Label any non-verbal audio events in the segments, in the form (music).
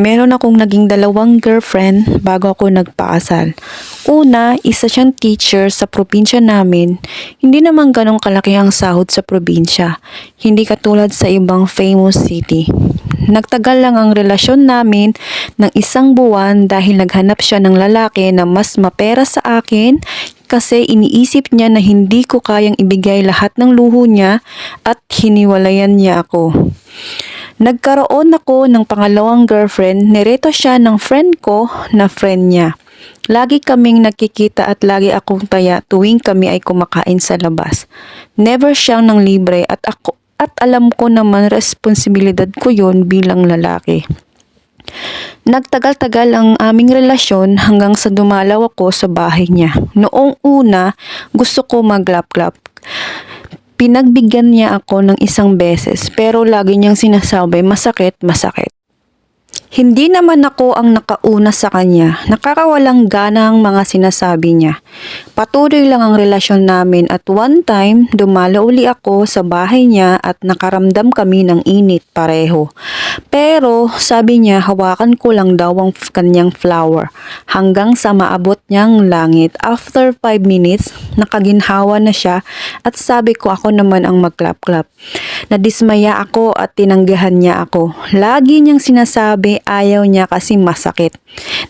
Meron akong naging dalawang girlfriend bago ako nagpakasal. Una, isa siyang teacher sa probinsya namin. Hindi naman ganong kalaki ang sahod sa probinsya. Hindi katulad sa ibang famous city. Nagtagal lang ang relasyon namin ng isang buwan dahil naghanap siya ng lalaki na mas mapera sa akin kasi iniisip niya na hindi ko kayang ibigay lahat ng luho niya at hiniwalayan niya ako. Nagkaroon ako ng pangalawang girlfriend, nireto siya ng friend ko na friend niya. Lagi kaming nakikita at lagi akong taya tuwing kami ay kumakain sa labas. Never siyang nang libre at ako at alam ko naman responsibilidad ko yon bilang lalaki. Nagtagal-tagal ang aming relasyon hanggang sa dumalaw ako sa bahay niya. Noong una, gusto ko mag-lap-lap. Pinagbigyan niya ako ng isang beses pero lagi niyang sinasabi masakit, masakit. Hindi naman ako ang nakauna sa kanya. Nakakawalang gana ang mga sinasabi niya. Patuloy lang ang relasyon namin at one time, dumalo uli ako sa bahay niya at nakaramdam kami ng init pareho. Pero sabi niya hawakan ko lang daw ang kanyang flower hanggang sa maabot niyang langit. After 5 minutes, nakaginhawa na siya at sabi ko ako naman ang magklap-klap. Nadismaya ako at tinanggihan niya ako. Lagi niyang sinasabi ayaw niya kasi masakit.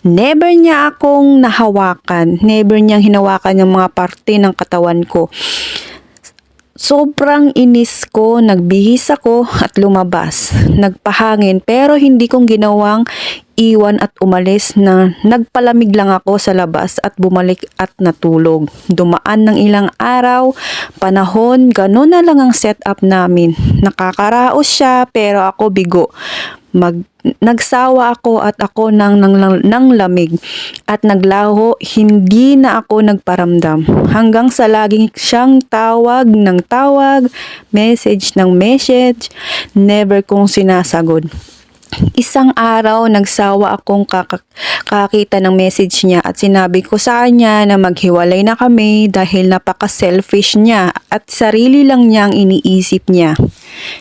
Never niya akong nahawakan. Never niyang hinawakan yung mga parte ng katawan ko. Sobrang inis ko, nagbihis ako at lumabas. Nagpahangin pero hindi kong ginawang iwan at umalis na nagpalamig lang ako sa labas at bumalik at natulog. Dumaan ng ilang araw, panahon, ganun na lang ang setup namin. Nakakaraos siya pero ako bigo. Mag, nagsawa ako at ako nang, nang, nang lamig at naglaho, hindi na ako nagparamdam. Hanggang sa laging siyang tawag ng tawag, message ng message, never kong sinasagod. Isang araw, nagsawa akong kaka- kakita ng message niya at sinabi ko sa kanya na maghiwalay na kami dahil napaka-selfish niya at sarili lang niya ang iniisip niya.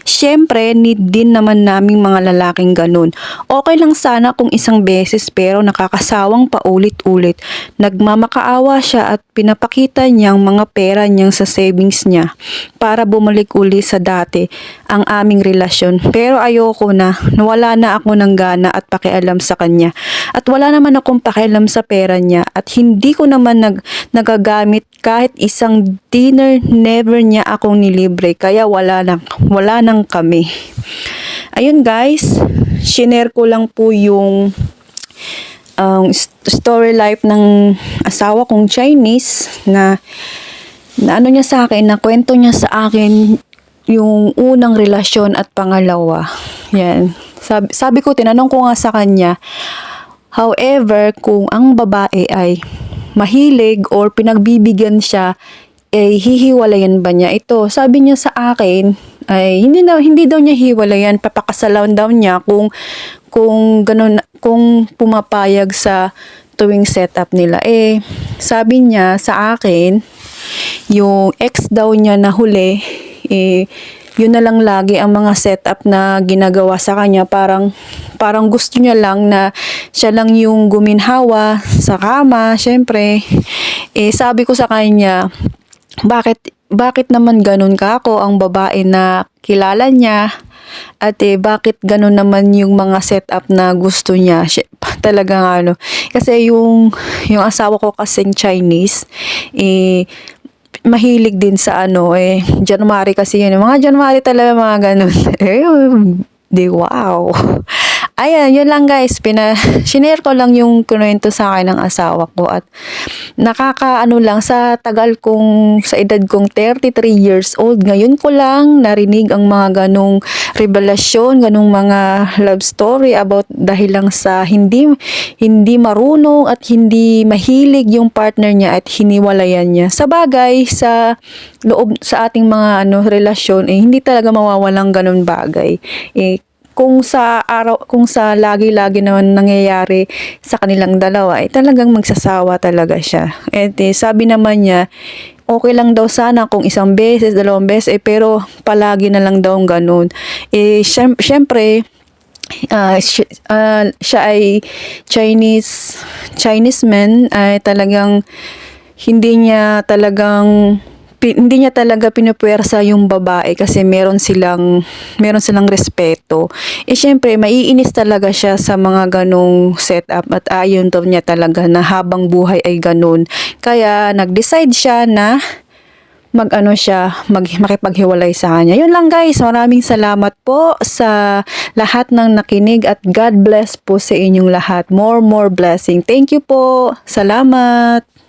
Siyempre, need din naman naming mga lalaking ganun. Okay lang sana kung isang beses pero nakakasawang paulit-ulit. Nagmamakaawa siya at pinapakita niyang mga pera niyang sa savings niya para bumalik uli sa dati ang aming relasyon. Pero ayoko na, nawala na ako ng gana at pakialam sa kanya. At wala naman akong pakialam sa pera niya at hindi ko naman nag, nagagamit kahit isang dinner never niya akong nilibre kaya wala nang wala nang kami. Ayun guys, shinare ko lang po yung um, st- story life ng asawa kong Chinese na na ano niya sa akin, na kwento niya sa akin yung unang relasyon at pangalawa. Yan. Sabi, sabi ko, tinanong ko nga sa kanya, however, kung ang babae ay mahilig or pinagbibigyan siya, eh, hihiwalayan ba niya ito? Sabi niya sa akin, ay hindi daw hindi daw niya hiwalayan, papakasalan daw niya kung kung ganun kung pumapayag sa tuwing setup nila. Eh, sabi niya sa akin, yung ex daw niya na huli, eh, yun na lang lagi ang mga setup na ginagawa sa kanya. Parang, parang gusto niya lang na siya lang yung guminhawa sa kama, syempre. Eh, sabi ko sa kanya, bakit, bakit naman ganun ka ako ang babae na kilala niya? At eh, bakit ganun naman yung mga setup na gusto niya? (laughs) Talagang ano. Kasi yung, yung asawa ko kasing Chinese, eh, mahilig din sa ano eh January kasi yun. Mga January talaga mga ganun. (laughs) Eh di wow ayan yun lang guys. Pina (laughs) shinare ko lang yung kunwento sa akin ng asawa ko at nakakaano lang sa tagal kong sa edad kong 33 years old ngayon ko lang narinig ang mga ganong revelasyon ganong mga love story about dahil lang sa hindi hindi marunong at hindi mahilig yung partner niya at hiniwalayan niya. Sa bagay sa loob sa ating mga ano relasyon eh hindi talaga mawawalang ganun bagay. Eh kung sa araw kung sa lagi-lagi naman nangyayari sa kanilang dalawa eh talagang magsasawa talaga siya. Eh, sabi naman niya okay lang daw sana kung isang beses, dalawang beses eh pero palagi na lang daw ganun. Eh syem- syempre ah, siya, ah, siya ay Chinese Chinese man ay talagang hindi niya talagang hindi niya talaga pinupuwersa yung babae kasi meron silang meron silang respeto. Eh syempre maiinis talaga siya sa mga ganong setup at ayon daw niya talaga na habang buhay ay ganun. Kaya nag-decide siya na mag-ano siya, mag makipaghiwalay sa kanya. Yun lang guys, maraming salamat po sa lahat ng nakinig at God bless po sa inyong lahat. More, more blessing. Thank you po. Salamat.